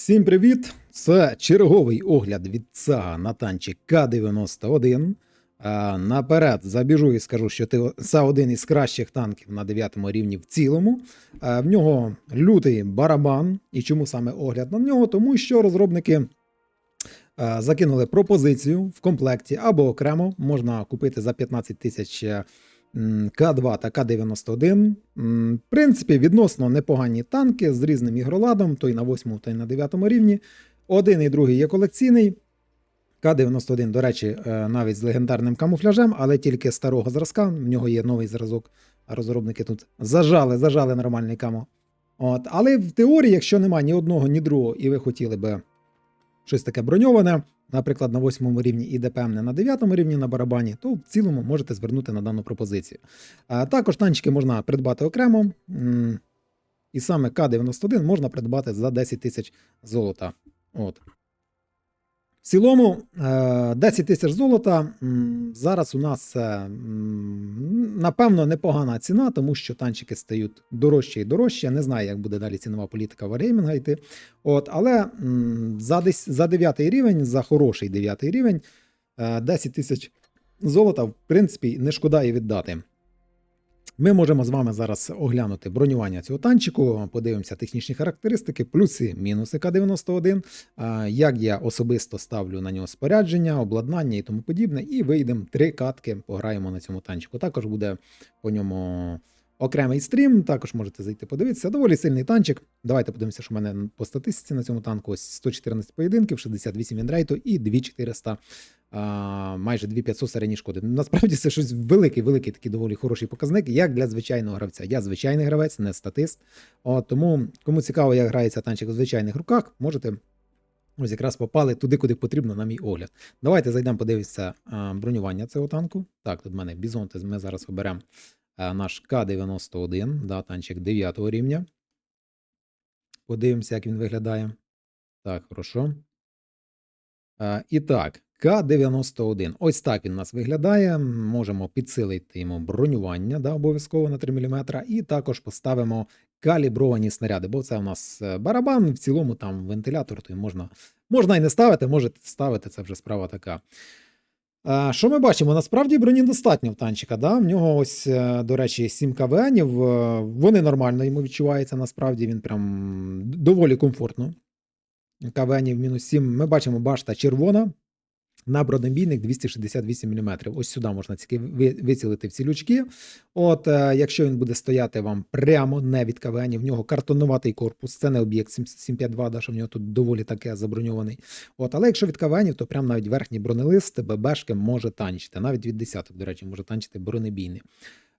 Всім привіт! Це черговий огляд від ЦАГа на танчик К-91. Наперед забіжу і скажу, що це один із кращих танків на 9 рівні в цілому. В нього лютий барабан. І чому саме огляд на нього? Тому що розробники закинули пропозицію в комплекті або окремо можна купити за 15 тисяч е, К2 та К91. В принципі, відносно непогані танки з різним ігроладом, той на 8, той на 9 рівні. Один і другий є колекційний. К91, до речі, е, навіть з легендарним камуфляжем, але тільки старого зразка. В нього є новий зразок. А розробники тут зажали, зажали нормальний камо. От. Але в теорії, якщо немає ні одного, ні другого, і ви хотіли би щось таке броньоване, наприклад, на восьмому рівні і ДПМ не на дев'ятому рівні на барабані, то в цілому можете звернути на дану пропозицію. Також танчики можна придбати окремо. І саме К-91 можна придбати за 10 тисяч золота. От. В цілому, е, 10 тисяч золота. Зараз у нас е, напевно непогана ціна, тому що танчики стають дорожче і дорожче. Я не знаю, як буде далі цінова політика Wargaming йти. От, але за, десь, за 9 рівень, за хороший 9 рівень, е, 10 тисяч золота, в принципі, не шкода і віддати. Ми можемо з вами зараз оглянути бронювання цього танчику, подивимося технічні характеристики, плюси, мінуси К-91, як я особисто ставлю на нього спорядження, обладнання і тому подібне. І вийдемо три катки, пограємо на цьому танчику. Також буде по ньому окремий стрім, також можете зайти подивитися. Доволі сильний танчик. Давайте подивимося, що в мене по статистиці на цьому танку. Ось 114 поєдинків, 68 вінрейту і 2400 а, майже 2500 середньої шкоди. Насправді це щось великий, великий такий доволі хороший показник, як для звичайного гравця. Я звичайний гравець, не статист. От, тому, кому цікаво, як грається танчик у звичайних руках, можете. Ось якраз попали туди, куди потрібно, на мій огляд. Давайте зайдемо, подивитися а, бронювання цього танку. Так, тут в мене бізонти. Ми зараз оберемо наш К-91, да, танчик 9 рівня. Подивимося, як він виглядає. Так, хорошо. А, і так, К-91. Ось так він у нас виглядає. Можемо підсилити йому бронювання, да, обов'язково на 3 мм, і також поставимо калібровані снаряди, бо це у нас е, барабан, в цілому там вентилятор, то можна, можна і не ставити, можете ставити, це вже справа така. А, Що ми бачимо? Насправді броні достатньо в танчика. Да? В нього ось, е, до речі, 7 КВНів. е, Вони нормально йому відчуваються. Насправді він прям доволі комфортно. КВНів мінус 7. Ми бачимо башта червона. На бронебійник 268 мм. Ось сюди можна вицілити в ці лючки. От, е, якщо він буде стояти вам прямо не від КВН, в нього картонуватий корпус, це не об'єкт 752, да, що в нього тут доволі таке заброньований. От, але якщо від КВН, то прям навіть верхній бронелист ББшки може танчити. Навіть від десяток, до речі, може танчити бронебійний.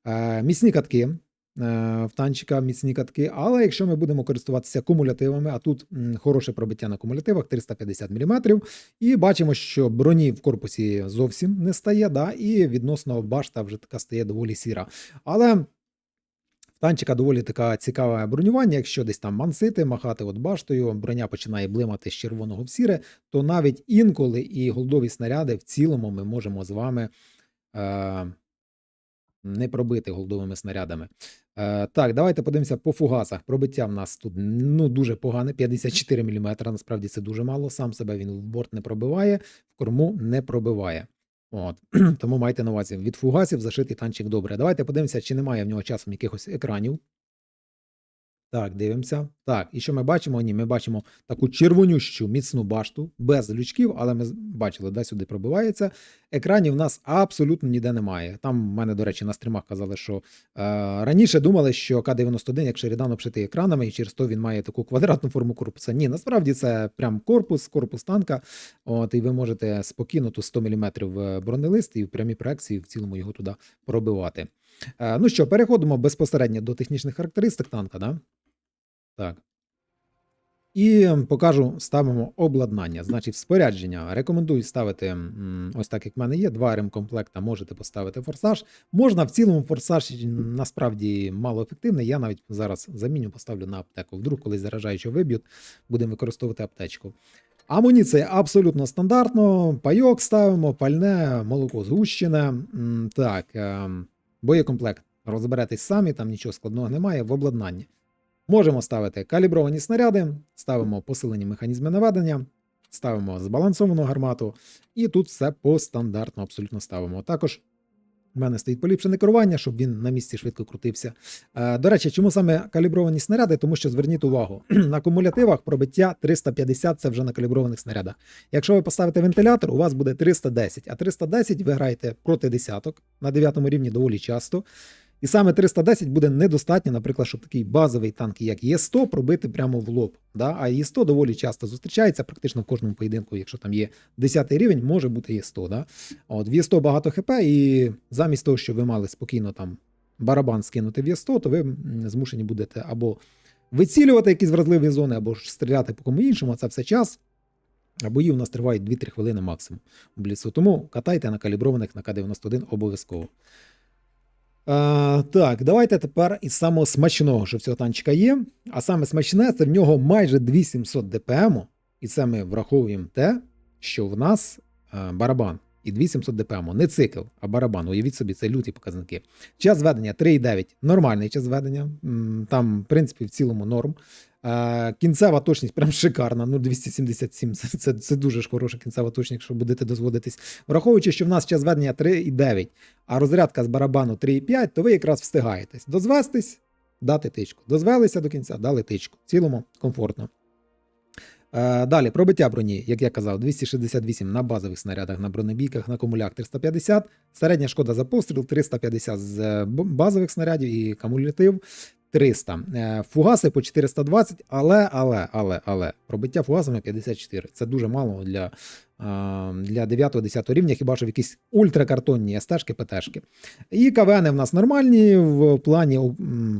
Е, міцні катки. Е, В танчика міцні катки, але якщо ми будемо користуватися кумулятивами, а тут хороше пробиття на кумулятивах 350 мм, і бачимо, що броні в корпусі зовсім не стає, да, і відносно башта вже така стає доволі сіра. Але танчика доволі така цікаве бронювання. Якщо десь там мансити, махати от баштою, броня починає блимати з червоного в сіре, то навіть інколи і голдові снаряди в цілому ми можемо з вами. Е- не пробити голдовими снарядами. Е, так, давайте подивимося по фугасах. Пробиття в нас тут ну, дуже погане, 54 мм. Насправді це дуже мало. Сам себе він в борт не пробиває, в корму не пробиває. От. Тому майте на увазі. Від фугасів зашитий танчик добре. Давайте подивимося, чи немає в нього часом якихось екранів. Так, дивимося. Так, і що ми бачимо? Ні, ми бачимо таку червонющу міцну башту без лючків, але ми бачили, де сюди пробивається. Екранів в нас абсолютно ніде немає. Там в мене, до речі, на стрімах казали, що е, раніше думали, що К-91, як Шерідан обшитий екранами, і через то він має таку квадратну форму корпуса. Ні, насправді це прям корпус, корпус танка. От, і ви можете спокійно ту 100 мм бронелист і в прямій проекції в цілому його туди пробивати. Е, ну що, переходимо безпосередньо до технічних характеристик танка, да? Так. І покажу, ставимо обладнання. Значить, спорядження. Рекомендую ставити ось так, як в мене є. Два ремкомплекта можете поставити форсаж. Можна в цілому форсаж насправді мало ефективний. Я навіть зараз заміню, поставлю на аптеку. Вдруг колись заражаючи виб'ють, будемо використовувати аптечку. Амуніція абсолютно стандартно. Пайок ставимо, пальне, молоко згущене. Так, ем, боєкомплект. Розберетесь самі, там нічого складного немає в обладнанні. Можемо ставити калібровані снаряди, ставимо посилені механізми наведення, ставимо збалансовану гармату, і тут все по стандартно абсолютно ставимо. Також в мене стоїть поліпшене керування, щоб він на місці швидко крутився. Е, До речі, чому саме калібровані снаряди? Тому що зверніть увагу, на кумулятивах пробиття 350 це вже на каліброваних снарядах. Якщо ви поставите вентилятор, у вас буде 310, а 310 ви граєте проти десяток на 9 рівні доволі часто. І саме 310 буде недостатньо, наприклад, щоб такий базовий танк, як Є100, пробити прямо в лоб. Да? А Є100 доволі часто зустрічається, практично в кожному поєдинку, якщо там є 10 рівень, може бути Є100. Да? От, в Є100 багато ХП, і замість того, щоб ви мали спокійно там барабан скинути в Є100, то ви змушені будете або вицілювати якісь вразливі зони, або ж стріляти по кому іншому, а це все час. А бої у нас тривають 2-3 хвилини максимум в бліцу. Тому катайте на каліброваних на К-91 обов'язково. Так, давайте тепер із самого смачного, що в цього танчика є. А саме смачне це в нього майже 2700 ДПМ. І це ми враховуємо те, що в нас а, барабан і 2700 ДПМ. Не цикл, а барабан. Уявіть собі, це люті показники. Час ведення 3,9 нормальний час ведення. Там, в принципі, в цілому норм. Е, Кінцева точність прям шикарна. Ну, 277 це, це, це дуже ж хороша кінцева точність, якщо будете дозводитись. Враховуючи, що в нас час ведення 3,9, а розрядка з барабану 3,5, то ви якраз встигаєтесь. Дозвестись, дати тичку. Дозвелися до кінця, дали тичку. В цілому комфортно. Е, Далі, пробиття броні, як я казав, 268 на базових снарядах, на бронебійках, на кумулях 350. Середня шкода за постріл 350 з е, базових снарядів і кумулятив 300. Е, Фугаси по 420, але, але, але, але, пробиття фугасами 54. Це дуже мало для, е, для 9-10 рівня, хіба що в якісь ультракартонні СТшки, ПТшки. І КВН в нас нормальні в плані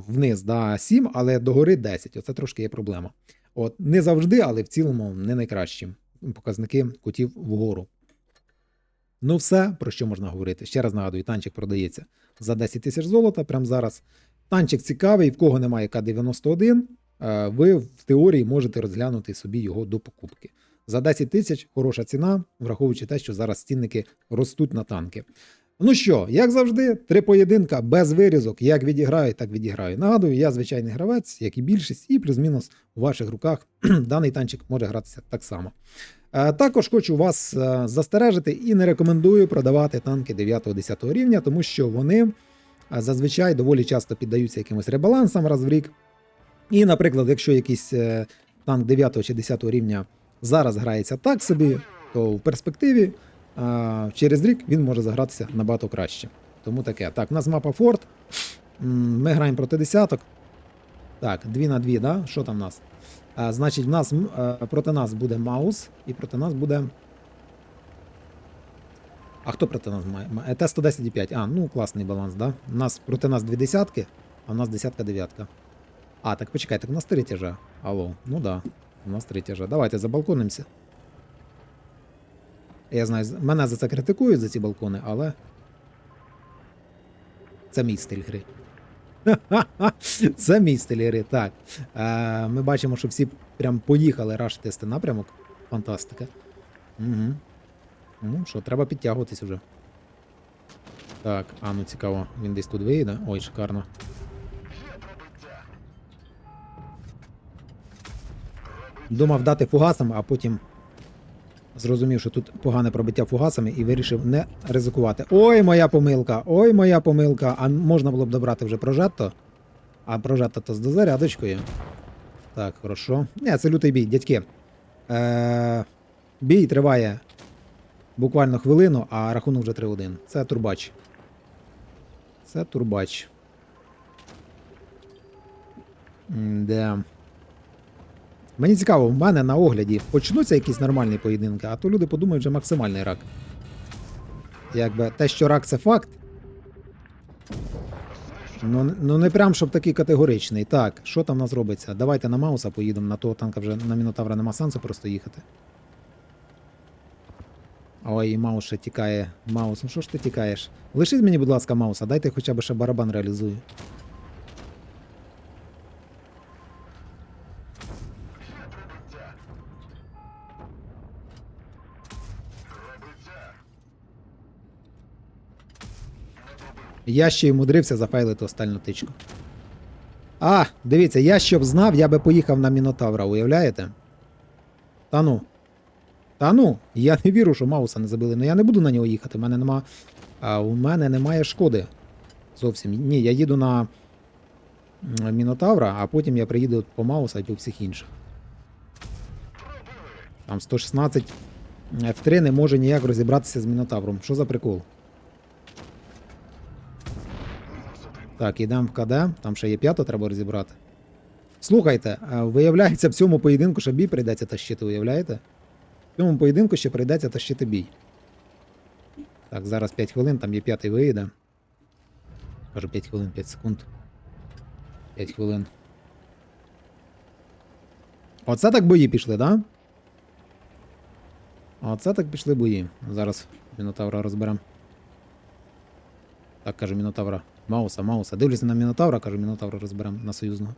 вниз да, 7, але догори 10. Оце трошки є проблема. От, не завжди, але в цілому не найкращі показники кутів вгору. Ну, все, про що можна говорити. Ще раз нагадую, танчик продається за 10 тисяч золота прямо зараз. Танчик цікавий, в кого немає К-91, е, ви в теорії можете розглянути собі його до покупки. За 10 тисяч хороша ціна, враховуючи те, що зараз цінники ростуть на танки. Ну що, як завжди, три поєдинка без вирізок. Як відіграю, так відіграю. Нагадую, я звичайний гравець, як і більшість, і плюс-мінус у ваших руках даний танчик може гратися так само. Е, Також хочу вас е, застережити і не рекомендую продавати танки 9-10 рівня, тому що вони зазвичай доволі часто піддаються якимось ребалансам раз в рік. І, наприклад, якщо якийсь е, танк 9 чи 10 рівня зараз грається так собі, то в перспективі через рік він може загратися набагато краще. Тому таке. Так, у нас мапа Форт. Ми граємо проти десяток. Так, 2 на 2, да? Що там в нас? А, значить, в нас е, проти нас буде Маус, і проти нас буде. А хто проти нас має? Е, Т-110,5. А, ну класний баланс, да? У нас проти нас дві десятки, а у нас десятка дев'ятка. А, так почекайте, у нас три тяжа. Алло, ну да, у нас три тяжа. Давайте забалконимося. Я знаю, мене за це критикують за ці балкони, але. Це мій стиль гри. Це мій стиль гри, так. Е, ми бачимо, що всі прям поїхали рашити напрямок. Фантастика. Угу. Ну що, треба підтягуватись уже. Так, а ну цікаво, він десь тут виїде. Ой, шикарно. Думав дати фугасом, а потім зрозумів, що тут погане пробиття фугасами і вирішив не ризикувати. Ой, моя помилка! Ой, моя помилка! А можна було б добрати вже прожетто. А прожетто то з дозарядочкою. Так, хорошо. Не, це лютий бій, дядьки. Е, бій триває буквально хвилину, а рахунок вже 3-1. Це турбач. Це турбач. Де. Мені цікаво, в мене на огляді почнуться якісь нормальні поєдинки, а то люди подумають, що максимальний рак. Якби те, що рак це факт. Ну, ну не прям щоб такий категоричний. Так, що там в нас робиться? Давайте на Мауса поїдемо, на того танка вже на Мінотавра нема сенсу просто їхати. Ой, Маус ще тікає. Маус, ну що ж ти тікаєш? Лишіть мені, будь ласка, Мауса, дайте хоча б ще барабан реалізую. Я ще й мудрився зафайлити остальну тичку. А, дивіться, я щоб знав, я би поїхав на Мінотавра, уявляєте? Та ну. Та ну, я не вірю, що Мауса не забили. Ну я не буду на нього їхати. У мене нема. А у мене немає шкоди. Зовсім. Ні, я їду на Мінотавра, а потім я приїду по Мауса і по всіх інших. Там 116 F3 не може ніяк розібратися з Мінотавром. Що за прикол? Так, йдемо в КД, там ще є п'ято, треба розібрати. Слухайте, виявляється, в цьому поєдинку бій прийдеться тащити, уявляєте? Цьому поєдинку ще прийдеться тащити бій. Так, зараз 5 хвилин, там є п'ятий виїде. Кажу 5 хвилин, 5 секунд. 5 хвилин. Оце так бої пішли, да? Оце так пішли бої. Зараз Мінотавра розберемо. Так, каже Мінотавра. Мауса, Мауса. Дивлюся на Мінотавра, кажу, Мінотавра розберемо на союзного.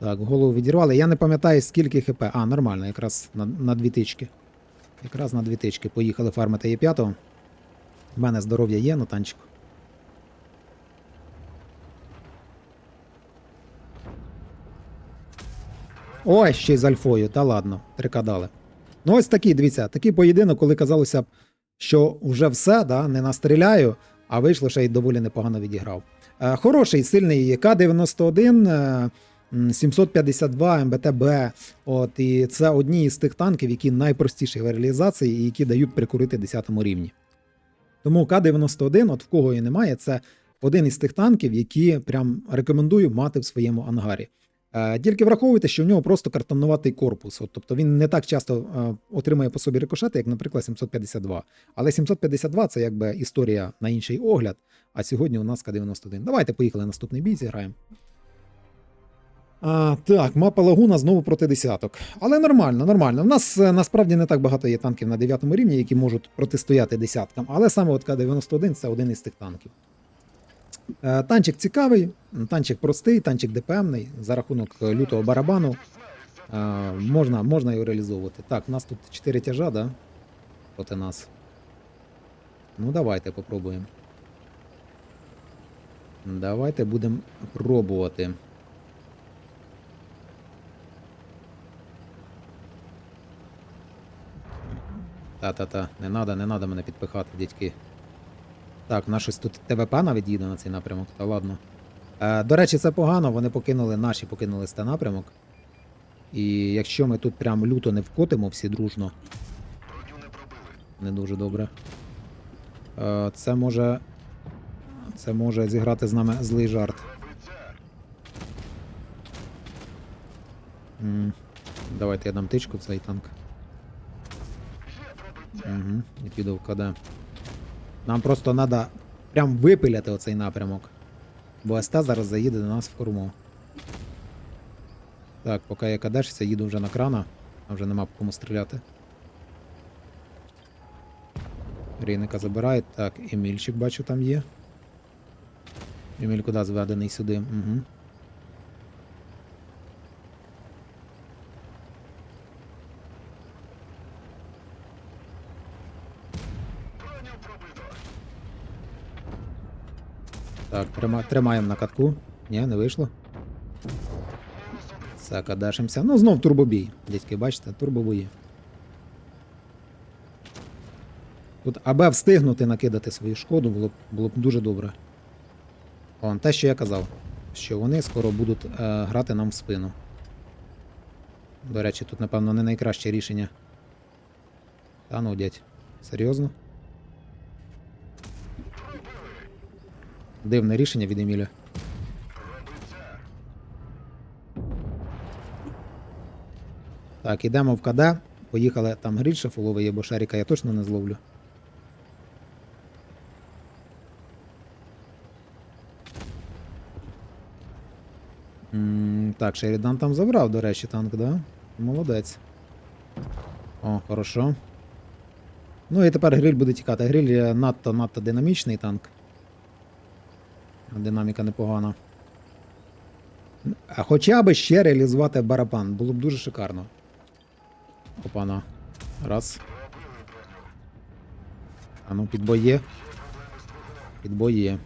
Так, голову відірвали. Я не пам'ятаю, скільки хп. А, нормально, якраз на, на дві тички. Якраз на дві тички. Поїхали фармити є 5 У мене здоров'я є на танчику. Ой, ще й з альфою, та ладно, трикадали. Ну, ось такий, дивіться, такий поєдинок, коли казалося б, що вже все, да, не настріляю, а вийшло ще й доволі непогано відіграв. Е, хороший, сильний К-91, е, м, 752 МБТБ. От, і це одні із тих танків, які найпростіші в реалізації і які дають прикурити 10 рівні. Тому К-91, от в кого і немає, це один із тих танків, які прям рекомендую мати в своєму ангарі. Е, Тільки враховуйте, що в нього просто картонуватий корпус. От, тобто він не так часто е, отримує по собі рикошети, як, наприклад, 752. Але 752 це якби історія на інший огляд. А сьогодні у нас К-91. Давайте поїхали наступний бій, зіграємо. А, так, мапа Лагуна знову проти десяток. Але нормально, нормально. У нас е, насправді не так багато є танків на 9 рівні, які можуть протистояти десяткам. Але саме от К-91 це один із тих танків. Е, Танчик цікавий, танчик простий, танчик ДПМний, за рахунок лютого барабану. Е, Можна, можна його реалізовувати. Так, у нас тут 4 тяжа, да? Проти нас. Ну, давайте попробуємо. Давайте будемо пробувати. Та-та-та, не надо, не надо мене підпихати, дядьки. Так, у нас щось тут ТВП навіть їде на цей напрямок, та ладно. Е, до речі, це погано, вони покинули, наші покинули цей напрямок. І якщо ми тут прям люто не вкотимо всі дружно. Не дуже добре. Е, це може. Це може зіграти з нами злий жарт. М, Давайте я дам тичку в цей танк. Угу, і піду в КД. Нам просто треба прям випиляти оцей напрямок. Бо СТ зараз заїде до нас в корму. Так, поки я кадешся, їду вже на крана, а вже нема по кому стріляти. Рейника забирають. Так, Емільчик бачу там є. Еміль куди зведений сюди. Угу. Так, трима, тримаємо на катку. Ні, не вийшло. Все, кадешимося. Ну, знов турбобій. Дядьки, бачите, турбобої. Тут, аби встигнути накидати свою шкоду, було б, було б дуже добре. О, те, що я казав, що вони скоро будуть е, грати нам в спину. До речі, тут, напевно, не найкраще рішення. Та ну, дядь, серйозно? Дивне рішення від Еміля. Так, ідемо в КД. Поїхали там грільше фуловий є, бо шаріка я точно не зловлю. М, Так, Шерідан там забрав, до речі, танк, да? Молодець. О, хорошо. Ну і тепер гриль буде тікати. Гриль е, надто надто динамічний танк. Динаміка непогана. А хоча б ще реалізувати барабан, було б дуже шикарно. Опана. Раз. А ну, підбой є. Підбой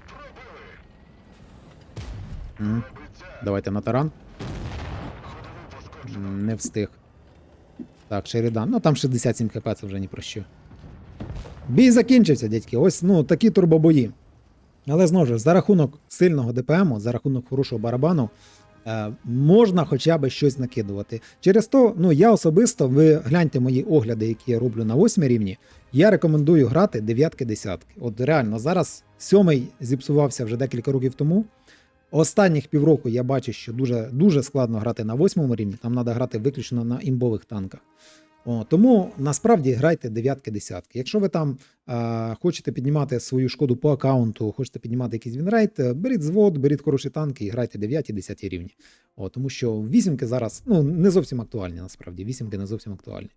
Давайте на таран. Не встиг. Так, Шерідан. Ну там 67 хп, це вже ні про що. Бій закінчився, дядьки. Ось ну, такі турбобої. Але знову ж, за рахунок сильного ДПМу, за рахунок хорошого барабану, е, можна хоча б щось накидувати. Через то, ну я особисто, ви гляньте мої огляди, які я роблю на 8 рівні. Я рекомендую грати дев'ятки десятки. От реально, зараз сьомий зіпсувався вже декілька років тому. Останніх півроку я бачу, що дуже, дуже складно грати на восьмому рівні, там треба грати виключно на імбових танках. О, тому насправді грайте дев'ятки-десятки. Якщо ви там е, хочете піднімати свою шкоду по аккаунту, хочете піднімати якийсь вінрейт, е, беріть звод, беріть хороші танки і грайте 9-10 рівні. О, тому що вісімки зараз ну, не зовсім актуальні, насправді. Вісімки не зовсім актуальні.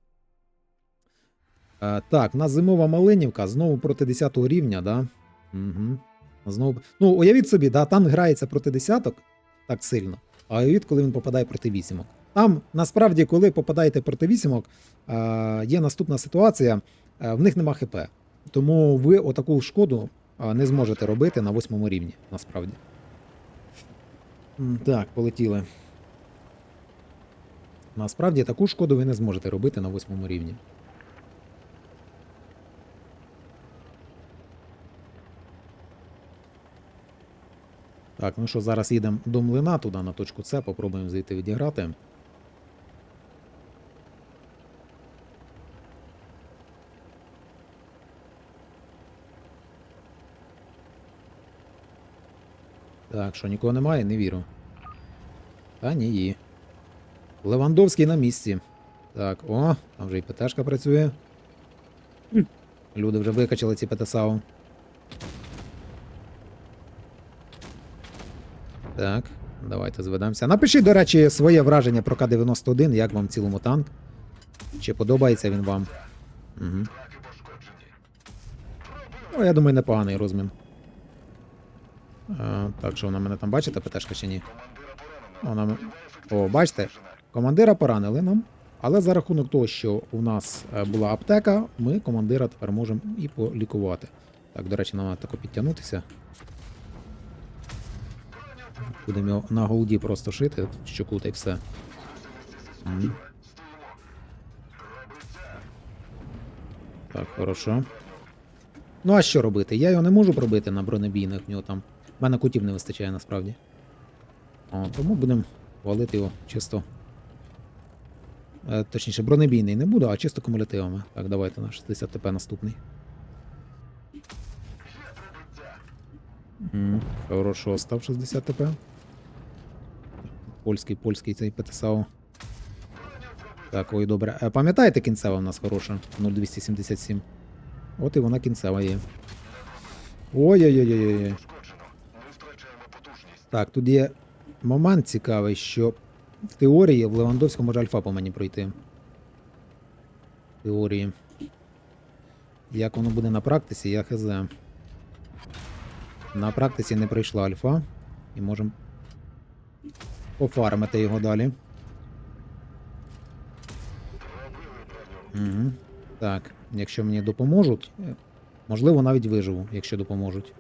Е, так, у нас зимова малинівка, знову проти 10 рівня, да? Угу. Знову. Ну, уявіть собі, да, танк грається проти десяток так сильно, а уявіть, коли він попадає проти вісімок. Там насправді, коли попадаєте проти вісімок, е, є наступна ситуація: е, в них нема ХП. Тому ви отаку шкоду е, не зможете робити на восьмому рівні, насправді. Так, полетіли. Насправді таку шкоду ви не зможете робити на восьмому рівні. Так, ну що, зараз їдемо до млина туди на точку С, попробуємо зайти відіграти. Так, що нікого немає, не вірю. Та ні. є. Левандовський на місці. Так, о, там вже і ПТшка працює. Люди вже викачали ці ПТСАУ. Так, давайте зведемося. Напишіть, до речі, своє враження про К-91, як вам в цілому танк. Чи подобається він вам? Угу. Ну, я думаю, непоганий розмін. А, так, що вона мене там бачите, ПТшка чи ні? Вона... О, бачите? Командира поранили нам. Але за рахунок того, що у нас е, була аптека, ми командира тепер можемо і полікувати. Так, до речі, нам треба тако підтягнутися. Будемо його на голді просто шити, щоку та й все. Так, хорошо. Ну, а що робити? Я його не можу пробити на бронебійних, в нього там. В мене кутів не вистачає насправді. О, тому будемо валити його чисто. Е, точніше, бронебійний не буду, а чисто кумулятивами. Так, давайте на 60 ТП наступний. М, Хорошо, став 60 ТП. Польський, польський цей ПТСАУ. Так, ой, добре. Е, Пам'ятаєте, кінцева в нас хороша? 0277. От і вона кінцева є. Ой-ой-ой-ой. Так, тут є момент цікавий, що в теорії в Левандовському може альфа по мені пройти. Теорії. Як воно буде на практиці, я хз. На практиці не прийшла альфа. І можемо пофармити його далі. Угу. Так, якщо мені допоможуть, е, можливо, навіть виживу, якщо допоможуть.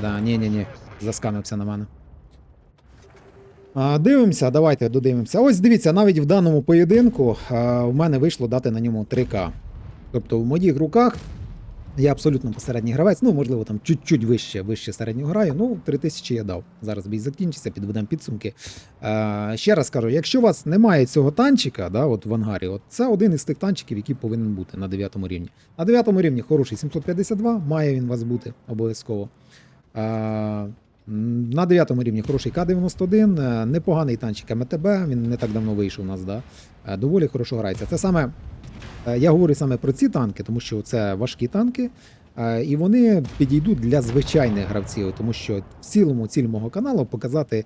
Да, ні, ні, ні, заскамився на мене. Дивимося, давайте додивимося. Ось дивіться, навіть в даному поєдинку в мене вийшло дати на ньому 3К. Тобто в моїх руках я абсолютно посередній гравець, ну можливо там чуть-чуть вище, вище середнього граю. Ну, 3000 я дав. Зараз бій закінчиться, підведемо підсумки. Ще раз кажу, якщо у вас немає цього танчика, да, от в ангарі, от це один із тих танчиків, який повинен бути на 9 рівні. На 9 рівні хороший 752, має він у вас бути обов'язково. На 9 рівні хороший К-91, е, непоганий танчик МТБ, він не так давно вийшов у нас, да, е, доволі хорошо грається. Це саме Е, Я говорю саме про ці танки, тому що це важкі танки, і вони підійдуть для звичайних гравців, тому що в цілому ціль мого каналу показати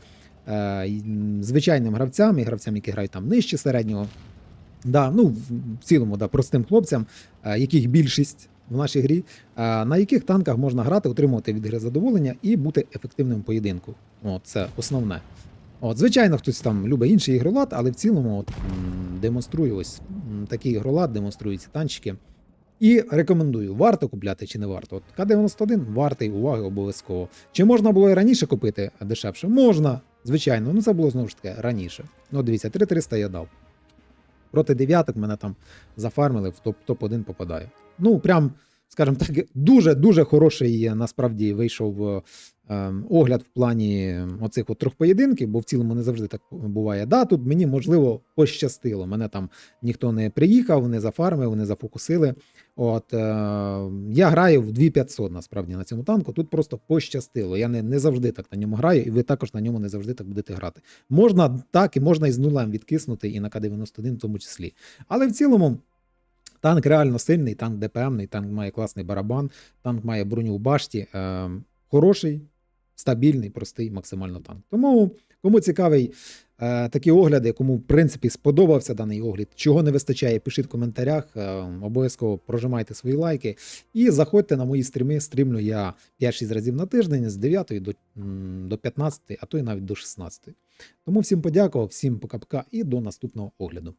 звичайним гравцям і гравцям, які грають там нижче середнього. Да, ну, в цілому, да, простим хлопцям, яких більшість в нашій грі, е, на яких танках можна грати, отримувати від гри задоволення і бути ефективним в поєдинку. От, це основне. От, звичайно, хтось там любить інший ігролад, але в цілому от, демонструю ось такий ігролад, демонструють ці танчики. І рекомендую, варто купляти чи не варто. От К-91 вартий уваги обов'язково. Чи можна було і раніше купити дешевше? Можна, звичайно. Ну це було знову ж таки раніше. Ну, дивіться, 3300 я дав. Проти дев'яток мене там зафармили, в топ- топ-1 попадаю. Ну, прям, скажімо так, дуже-дуже хороший е, насправді вийшов е, ем, огляд в плані оцих от трьох поєдинків, бо в цілому не завжди так буває. Да, тут мені можливо пощастило. Мене там ніхто не приїхав, не зафармив, не зафокусили. От е, я граю в 2500 насправді на цьому танку. Тут просто пощастило. Я не, не завжди так на ньому граю, і ви також на ньому не завжди так будете грати. Можна так і можна із нулем відкиснути, і на К-91 в тому числі. Але в цілому. Танк реально сильний, танк ДПМний, танк має класний барабан, танк має броню в башті. Е, хороший, стабільний, простий, максимально танк. Тому, кому цікавий е, такі огляди, кому в принципі сподобався даний огляд, чого не вистачає, пишіть в коментарях. Е, обов'язково прожимайте свої лайки і заходьте на мої стріми. Стрімлю я 5-6 разів на тиждень з 9 до, до 15, а то і навіть до 16. Тому всім подякував, всім пока-пока і до наступного огляду.